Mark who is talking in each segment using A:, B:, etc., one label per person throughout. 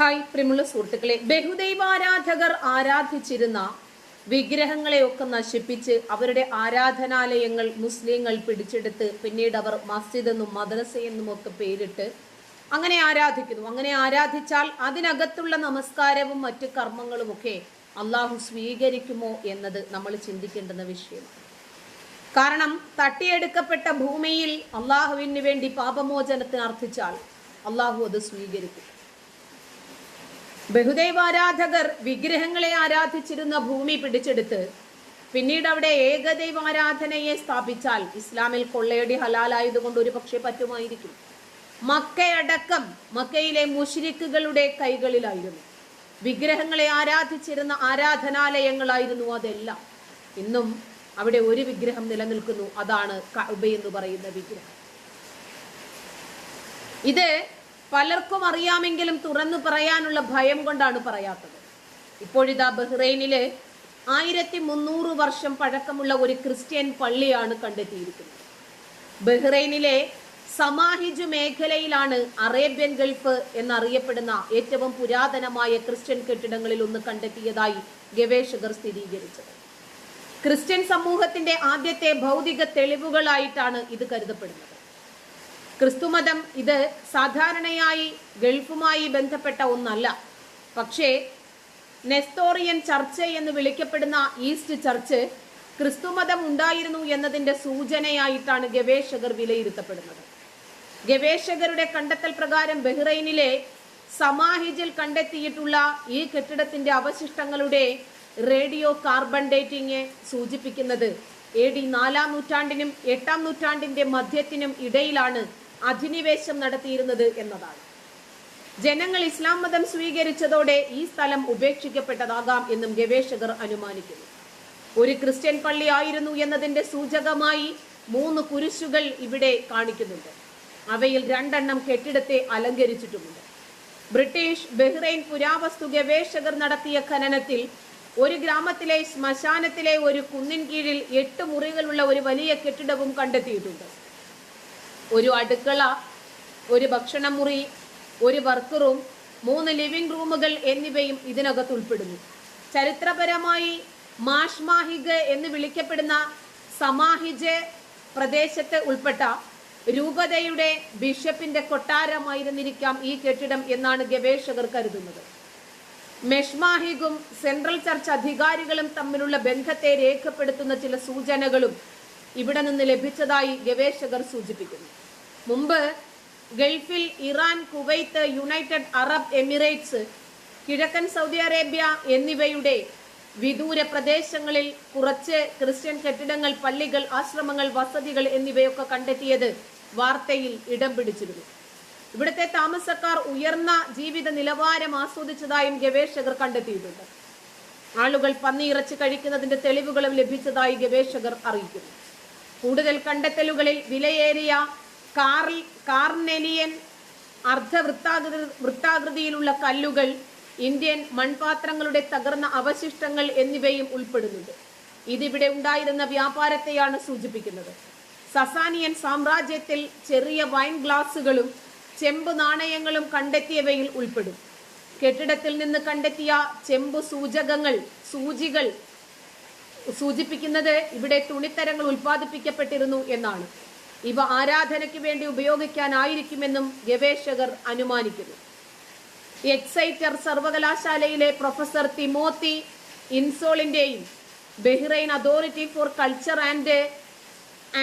A: Hi പ്രിയമുള്ള സുഹൃത്തുക്കളെ. ബഹുദൈവാരാധകർ ആരാധിച്ചിരുന്ന വിഗ്രഹങ്ങളെയൊക്കെ നശിപ്പിച്ച് അവരുടെ ആരാധനാലയങ്ങൾ മുസ്ലിങ്ങൾ പിടിച്ചെടുത്ത് പിന്നീട് അവർ മസ്ജിദ് എന്നും മദ്രസ എന്നും ഒക്കെ പേരിട്ട് അങ്ങനെ ആരാധിക്കുന്നു. അങ്ങനെ ആരാധിച്ചാൽ അതിനകത്തുള്ള നമസ്കാരവും മറ്റു കർമ്മങ്ങളുമൊക്കെ അള്ളാഹു സ്വീകരിക്കുമോ എന്നത് നമ്മൾ ചിന്തിക്കേണ്ടുന്ന വിഷയമാണ്. കാരണം തട്ടിയെടുക്കപ്പെട്ട ഭൂമിയിൽ അള്ളാഹുവിന് വേണ്ടി പാപമോചനത്തിന് അർത്ഥിച്ചാൽ അള്ളാഹു അത് സ്വീകരിക്കും. ബഹുദൈവാരാധകർ വിഗ്രഹങ്ങളെ ആരാധിച്ചിരുന്ന ഭൂമി പിടിച്ചെടുത്ത് പിന്നീട് അവിടെ ഏകദൈവാരാധനയെ സ്ഥാപിച്ചാൽ ഇസ്ലാമിൽ കൊള്ളയടി ഹലാലായതുകൊണ്ട് ഒരു പക്ഷേ പറ്റുമായിരിക്കും. മക്കയടക്കം മക്കയിലെ മുഷിരിക്കുകളുടെ കൈകളിലായിരുന്നു. വിഗ്രഹങ്ങളെ ആരാധിച്ചിരുന്ന ആരാധനാലയങ്ങളായിരുന്നു അതെല്ലാം. ഇന്നും അവിടെ ഒരു വിഗ്രഹം നിലനിൽക്കുന്നു. അതാണ് കഅബ എന്ന് പറയുന്ന വിഗ്രഹം. ഇത് പലർക്കും അറിയാമെങ്കിലും തുറന്നു പറയാനുള്ള ഭയം കൊണ്ടാണ് പറയാത്തത്. ഇപ്പോഴിതാ ബഹ്റൈനിൽ ആയിരത്തി മുന്നൂറ് വർഷം പഴക്കമുള്ള ഒരു ക്രിസ്ത്യൻ പള്ളിയാണ് കണ്ടെത്തിയിരിക്കുന്നത്. ബഹ്റൈനിലെ സമാഹിജ് മേഖലയിലാണ് അറേബ്യൻ ഗൾഫ് എന്നറിയപ്പെടുന്ന ഏറ്റവും പുരാതനമായ ക്രിസ്ത്യൻ കെട്ടിടങ്ങളിൽ ഒന്ന് കണ്ടെത്തിയതായി ഗവേഷകർ സ്ഥിരീകരിച്ചത്. ക്രിസ്ത്യൻ സമൂഹത്തിന്റെ ആദ്യത്തെ ഭൗതിക തെളിവുകളായിട്ടാണ് ഇത് കരുതപ്പെടുന്നത്. ക്രിസ്തുമതം ഇത് സാധാരണയായി ഗൾഫുമായി ബന്ധപ്പെട്ട ഒന്നല്ല. പക്ഷേ നെസ്തോറിയൻ ചർച്ച് എന്ന് വിളിക്കപ്പെടുന്ന ഈസ്റ്റ് ചർച്ച് ക്രിസ്തുമതം ഉണ്ടായിരുന്നു എന്നതിന്റെ സൂചനയായിട്ടാണ് ഗവേഷകർ വിലയിരുത്തപ്പെടുന്നത്. ഗവേഷകരുടെ കണ്ടെത്തൽ പ്രകാരം ബഹ്റൈനിലെ സമാഹിജിൽ കണ്ടെത്തിയിട്ടുള്ള ഈ കെട്ടിടത്തിന്റെ അവശിഷ്ടങ്ങളുടെ റേഡിയോ കാർബൺ ഡേറ്റിംഗ് സൂചിപ്പിക്കുന്നത് എ ഡി നാലാം നൂറ്റാണ്ടിനും എട്ടാം നൂറ്റാണ്ടിന്റെ മധ്യത്തിനും ഇടയിലാണ് അധിനിവേശം നടത്തിയിരുന്നത് എന്നതാണ്. ജനങ്ങൾ ഇസ്ലാം മതം സ്വീകരിച്ചതോടെ ഈ സ്ഥലം ഉപേക്ഷിക്കപ്പെട്ടതാകാം എന്നും ഗവേഷകർ അനുമാനിക്കുന്നു. ഒരു ക്രിസ്ത്യൻ പള്ളി ആയിരുന്നു എന്നതിന്റെ സൂചകമായി മൂന്ന് കുരിശുകൾ ഇവിടെ കാണിക്കുന്നുണ്ട്. അവയിൽ രണ്ടെണ്ണം കെട്ടിടത്തെ അലങ്കരിച്ചിട്ടുമുണ്ട്. ബ്രിട്ടീഷ് ബഹ്റൈൻ പുരാവസ്തു ഗവേഷകർ നടത്തിയ ഖനനത്തിൽ ഒരു ഗ്രാമത്തിലെ ശ്മശാനത്തിലെ ഒരു കുന്നിൻ കീഴിൽ എട്ട് മുറികളുള്ള ഒരു വലിയ കെട്ടിടവും കണ്ടെത്തിയിട്ടുണ്ട്. ഒരു അടുക്കള ഒരു ഭക്ഷണമുറി ഒരു വർക്ക് റൂം മൂന്ന് ലിവിംഗ് റൂമുകൾ എന്നിവയും ഇതിനകത്ത് ഉൾപ്പെടുന്നു. ചരിത്രപരമായി മാഷ്മാഹിഗ് എന്ന് വിളിക്കപ്പെടുന്ന സമാഹിജ് പ്രദേശത്ത് ഉൾപ്പെട്ട രൂപതയുടെ ബിഷപ്പിന്റെ കൊട്ടാരമായിരുന്നിരിക്കാം ഈ കെട്ടിടം എന്നാണ് ഗവേഷകർ കരുതുന്നത്. മെഷ്മാഹിഗും സെൻട്രൽ ചർച്ച് അധികാരികളും തമ്മിലുള്ള ബന്ധത്തെ രേഖപ്പെടുത്തുന്ന ചില സൂചനകളും ഇവിടെ നിന്ന് ലഭിച്ചതായി ഗവേഷകർ സൂചിപ്പിക്കുന്നു. മുമ്പ് ഗൾഫിൽ Iran Kuwait United Arab Emirates കിഴക്കൻ സൗദി അറേബ്യ എന്നിവയുടെ വിദൂര പ്രദേശങ്ങളിൽ കുറച്ച് ക്രിസ്ത്യൻ കെട്ടിടങ്ങൾ പള്ളികൾ ആശ്രമങ്ങൾ വസതികൾ എന്നിവയൊക്കെ കണ്ടെത്തിയത് വാർത്തയിൽ ഇടം പിടിച്ചിരുന്നു. ഇവിടുത്തെ താമസക്കാർ ഉയർന്ന ജീവിത നിലവാരം ആസ്വദിച്ചതായും ഗവേഷകർ കണ്ടെത്തിയിട്ടുണ്ട്. ആളുകൾ പന്നിയിറച്ചി കഴിക്കുന്നതിന്റെ തെളിവുകളും ലഭിച്ചതായി ഗവേഷകർ അറിയിക്കുന്നു. കൂടുതൽ കണ്ടെത്തലുകളിൽ വിലയേറിയ കാർൽ കാർനെലിയൻ അർദ്ധവൃത്താകൃതി വൃത്താകൃതിയിലുള്ള കല്ലുകൾ ഇന്ത്യൻ മൺപാത്രങ്ങളുടെ തകർന്ന അവശിഷ്ടങ്ങൾ എന്നിവയും ഉൾപ്പെടുന്നുണ്ട്. ഇതിവിടെ ഉണ്ടായിരുന്ന വ്യാപാരത്തെയാണ് സൂചിപ്പിക്കുന്നത്. സസാനിയൻ സാമ്രാജ്യത്തിൽ ചെറിയ വൈൻ ഗ്ലാസുകളും ചെമ്പ് നാണയങ്ങളും കണ്ടെത്തിയവയിൽ ഉൾപ്പെടും. കെട്ടിടത്തിൽ നിന്ന് കണ്ടെത്തിയ ചെമ്പ് സൂചകങ്ങൾ സൂചികൾ സൂചിപ്പിക്കുന്നത് ഇവിടെ തുണിത്തരങ്ങൾ ഉൽപ്പാദിപ്പിക്കപ്പെട്ടിരുന്നു എന്നാണ്. ഇവ ആരാധനയ്ക്ക് വേണ്ടി ഉപയോഗിക്കാനായിരിക്കുമെന്നും ഗവേഷകർ അനുമാനിക്കുന്നു. എക്സൈറ്റർ സർവകലാശാലയിലെ professor Timothy ഇൻസോളിന്റെയും Bahrain authority for culture and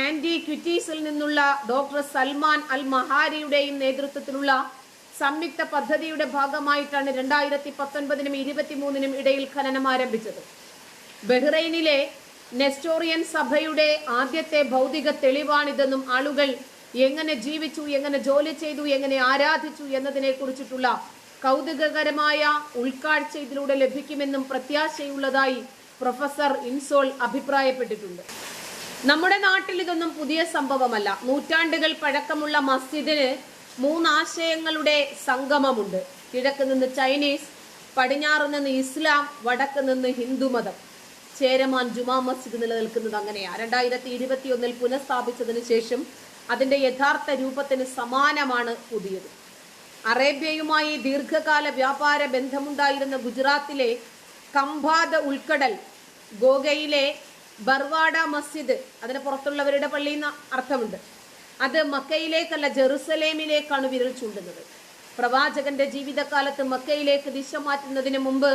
A: ആന്റിക്വിറ്റീസിൽ നിന്നുള്ള ഡോക്ടർ സൽമാൻ അൽ മഹാരിയുടെയും നേതൃത്വത്തിലുള്ള സംയുക്ത പദ്ധതിയുടെ ഭാഗമായിട്ടാണ് രണ്ടായിരത്തി പത്തൊൻപതിനും ഇരുപത്തിമൂന്നിനും ഇടയിൽ ഖനനം ആരംഭിച്ചത്. ബഹ്റൈനിലെ നെസ്റ്റോറിയൻ സഭയുടെ ആദ്യത്തെ ഭൗതിക തെളിവാണിതെന്നും ആളുകൾ എങ്ങനെ ജീവിച്ചു എങ്ങനെ ജോലി ചെയ്തു എങ്ങനെ ആരാധിച്ചു എന്നതിനെ കുറിച്ചിട്ടുള്ള കൗതുകകരമായ ഉൾക്കാഴ്ച ഇതിലൂടെ ലഭിക്കുമെന്നും പ്രത്യാശയുള്ളതായി പ്രൊഫസർ ഇൻസോൾ അഭിപ്രായപ്പെട്ടിട്ടുണ്ട്. നമ്മുടെ നാട്ടിൽ ഇതൊന്നും പുതിയ സംഭവമല്ല. നൂറ്റാണ്ടുകൾ പഴക്കമുള്ള മസ്ജിദിന് മൂന്നാശയങ്ങളുടെ സംഗമമുണ്ട്. കിഴക്ക് നിന്ന് ചൈനീസ് പടിഞ്ഞാറ് നിന്ന് ഇസ്ലാം വടക്ക് നിന്ന് ഹിന്ദുമതം. ചേരമാൻ ജുമാ മസ്ജിദ് നിലനിൽക്കുന്നത് അങ്ങനെയാണ് രണ്ടായിരത്തി ഇരുപത്തിയൊന്നിൽ പുനഃസ്ഥാപിച്ചതിന് ശേഷം അതിന്റെ യഥാർത്ഥ രൂപത്തിന് സമാനമാണ് പുതിയത്. അറേബ്യയുമായി ദീർഘകാല വ്യാപാര ബന്ധമുണ്ടായിരുന്ന ഗുജറാത്തിലെ കമ്പാദ ഉൾക്കടൽ ഗോഗയിലെ ബർവാഡ മസ്ജിദ് അതിന് പുറത്തുള്ളവരുടെ പള്ളി എന്ന അർത്ഥമുണ്ട്. അത് മക്കയിലേക്കല്ല ജെറുസലേമിലേക്കാണ് വിരൽ ചൂണ്ടുന്നത്. പ്രവാചകന്റെ ജീവിതകാലത്ത് മക്കയിലേക്ക് ദിശ മാറ്റുന്നതിന് മുമ്പ്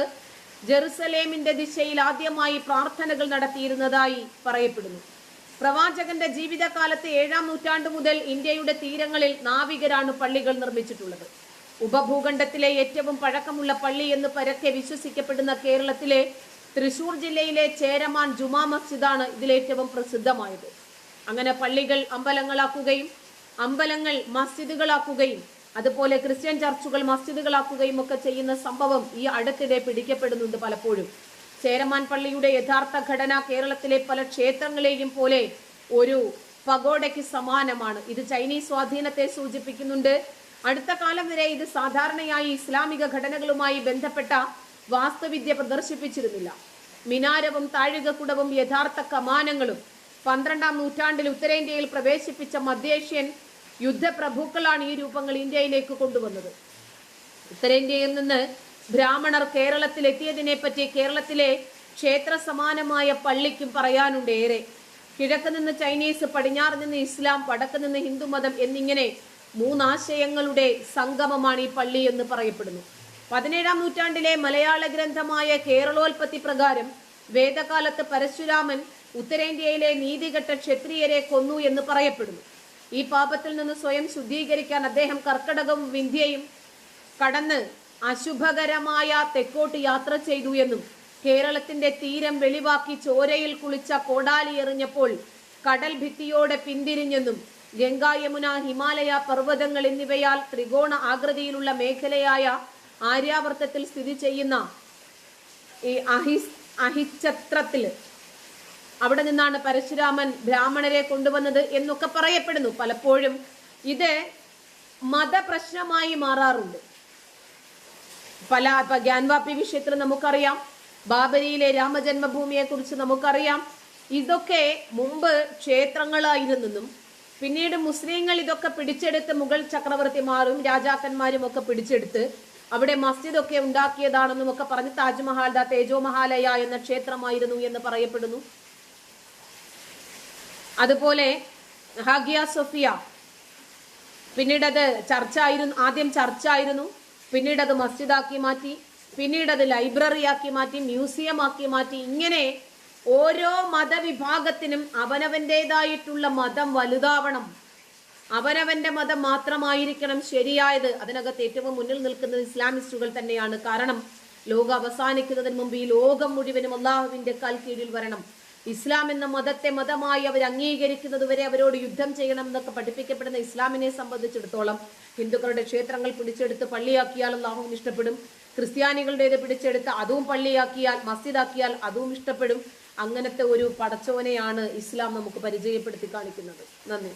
A: ജെറുസലേമിന്റെ ദിശയിൽ ആദ്യമായി പ്രാർത്ഥനകൾ നടത്തിയിരുന്നതായി പറയപ്പെടുന്നു. പ്രവാചകന്റെ ജീവിതകാലത്ത് ഏഴാം നൂറ്റാണ്ട് മുതൽ ഇന്ത്യയുടെ തീരങ്ങളിൽ നാവികരാണ് പള്ളികൾ നിർമ്മിച്ചിട്ടുള്ളത്. ഉപഭൂഖണ്ഡത്തിലെ ഏറ്റവും പഴക്കമുള്ള പള്ളി എന്ന് പരക്കെ വിശ്വസിക്കപ്പെടുന്ന കേരളത്തിലെ തൃശൂർ ജില്ലയിലെ ചേരമാൻ ജുമാ മസ്ജിദാണ് ഇതിലേറ്റവും പ്രസിദ്ധമായത്. അങ്ങനെ പള്ളികൾ അമ്പലങ്ങളാക്കുകയും അമ്പലങ്ങൾ മസ്ജിദുകളാക്കുകയും അതുപോലെ ക്രിസ്ത്യൻ ചർച്ചുകൾ മസ്ജിദുകളാക്കുകയും ഒക്കെ ചെയ്യുന്ന സംഭവം ഈ അടുത്തിടെ പിടിക്കപ്പെടുന്നുണ്ട് പലപ്പോഴും. ചേരമാൻ പള്ളിയുടെ യഥാർത്ഥ ഘടന കേരളത്തിലെ പല ക്ഷേത്രങ്ങളെയും പോലെ ഒരു പഗോഡയ്ക്ക് സമാനമാണ്. ഇത് ചൈനീസ് സ്വാധീനത്തെ സൂചിപ്പിക്കുന്നുണ്ട്. അടുത്ത കാലം വരെ ഇത് സാധാരണയായി ഇസ്ലാമിക ഘടനകളുമായി ബന്ധപ്പെട്ട വാസ്തുവിദ്യ പ്രദർശിപ്പിച്ചിരുന്നില്ല. മിനാരവും താഴികക്കുടവും യഥാർത്ഥ കമാനങ്ങളും പന്ത്രണ്ടാം നൂറ്റാണ്ടിൽ ഉത്തരേന്ത്യയിൽ പ്രവേശിപ്പിച്ച മധ്യേഷ്യൻ യുദ്ധപ്രഭുക്കളാണ് ഈ രൂപങ്ങൾ ഇന്ത്യയിലേക്ക് കൊണ്ടുവന്നത്. ഉത്തരേന്ത്യയിൽ നിന്ന് ബ്രാഹ്മണർ കേരളത്തിലെത്തിയതിനെ പറ്റി കേരളത്തിലെ ക്ഷേത്ര സമാനമായ പള്ളിക്കും പറയാനുണ്ട് ഏറെ കിഴക്ക് നിന്ന് ചൈനീസ് പടിഞ്ഞാറ് നിന്ന് ഇസ്ലാം വടക്ക് നിന്ന് ഹിന്ദുമതം എന്നിങ്ങനെ മൂന്നാശയങ്ങളുടെ സംഗമമാണ് ഈ പള്ളി എന്ന് പറയപ്പെടുന്നു. പതിനേഴാം നൂറ്റാണ്ടിലെ മലയാള ഗ്രന്ഥമായ കേരളോൽപത്തി പ്രകാരം വേദകാലത്ത് പരശുരാമൻ ഉത്തരേന്ത്യയിലെ നീതികെട്ട ക്ഷത്രിയരെ കൊന്നു എന്ന് പറയപ്പെടുന്നു. ഈ പാപത്തിൽ നിന്ന് സ്വയം ശുദ്ധീകരിക്കാൻ അദ്ദേഹം കർക്കടകവും വിന്ധ്യയും കടന്ന് അശുഭകരമായ തെക്കോട്ട് യാത്ര ചെയ്തു എന്നും കേരളത്തിന്റെ തീരം വെളിവാക്കി ചോരയിൽ കുളിച്ച കോടാലി എറിഞ്ഞപ്പോൾ കടൽ ഭിത്തിയോടെ പിന്തിരിഞ്ഞെന്നും ഗംഗാ യമുന ഹിമാലയ പർവതങ്ങൾ എന്നിവയാൽ ത്രികോണ ആകൃതിയിലുള്ള മേഖലയായ ആര്യാവർത്തത്തിൽ സ്ഥിതി ചെയ്യുന്ന ഈ അഹി അഹിച്ചത്രത്തിൽ അവിടെ നിന്നാണ് പരശുരാമൻ ബ്രാഹ്മണരെ കൊണ്ടുവന്നത് എന്നൊക്കെ പറയപ്പെടുന്നു. പലപ്പോഴും ഇത് മതപ്രശ്നമായി മാറാറുണ്ട്. പല ഇപ്പൊ ഗ്യാൻവാപ്പി വിഷയത്തിൽ നമുക്കറിയാം. ബാബരിയിലെ രാമജന്മഭൂമിയെ കുറിച്ച് നമുക്കറിയാം. ഇതൊക്കെ മുമ്പ് ക്ഷേത്രങ്ങളായിരുന്നെന്നും പിന്നീട് മുസ്ലിങ്ങൾ ഇതൊക്കെ പിടിച്ചെടുത്ത് മുഗൾ ചക്രവർത്തിമാരും രാജാക്കന്മാരും ഒക്കെ പിടിച്ചെടുത്ത് അവിടെ മസ്ജിദ് ഒക്കെ ഉണ്ടാക്കിയതാണെന്നും ഒക്കെ പറഞ്ഞ് താജ്മഹാൽ ദ തേജോ മഹാലയ എന്ന ക്ഷേത്രമായിരുന്നു എന്ന് പറയപ്പെടുന്നു. അതുപോലെ ഹാഗിയ സൊഫിയ. പിന്നീട് അത് ചർച്ച ആയിരുന്നു ആദ്യം ചർച്ച ആയിരുന്നു പിന്നീട് അത് മസ്ജിദാക്കി മാറ്റി പിന്നീട് അത് ലൈബ്രറിയാക്കി മാറ്റി മ്യൂസിയം ആക്കി മാറ്റി. ഇങ്ങനെ ഓരോ മതവിഭാഗത്തിനും അവനവന്റെതായിട്ടുള്ള മതം വലുതാവണം. അവനവന്റെ മതം മാത്രമായിരിക്കണം ശരിയായത്. അതിനകത്ത് ഏറ്റവും മുന്നിൽ നിൽക്കുന്നത് ഇസ്ലാമിസ്റ്റുകൾ തന്നെയാണ്. കാരണം ലോകം അവസാനിക്കുന്നതിന് മുമ്പ് ഈ ലോകം മുഴുവനും അള്ളാഹുവിന്റെ കാൽ കീഴിൽ വരണം. ഇസ്ലാം എന്ന മതത്തെ മതമായി അവർ അംഗീകരിക്കുന്നത് വരെ അവരോട് യുദ്ധം ചെയ്യണം എന്നൊക്കെ പഠിപ്പിക്കപ്പെടുന്ന ഇസ്ലാമിനെ സംബന്ധിച്ചിടത്തോളം ഹിന്ദുക്കളുടെ ക്ഷേത്രങ്ങൾ പിടിച്ചെടുത്ത് പള്ളിയാക്കിയാൽ അള്ളാഹുവിന് ഇഷ്ടപ്പെടും. ക്രിസ്ത്യാനികളുടേത് പിടിച്ചെടുത്ത് അതും പള്ളിയാക്കിയാൽ മസ്ജിദാക്കിയാൽ അതും ഇഷ്ടപ്പെടും. അങ്ങനത്തെ ഒരു പടച്ചോനെയാണ് ഇസ്ലാം നമുക്ക് പരിചയപ്പെടുത്തി കാണിക്കുന്നത്. നന്ദി.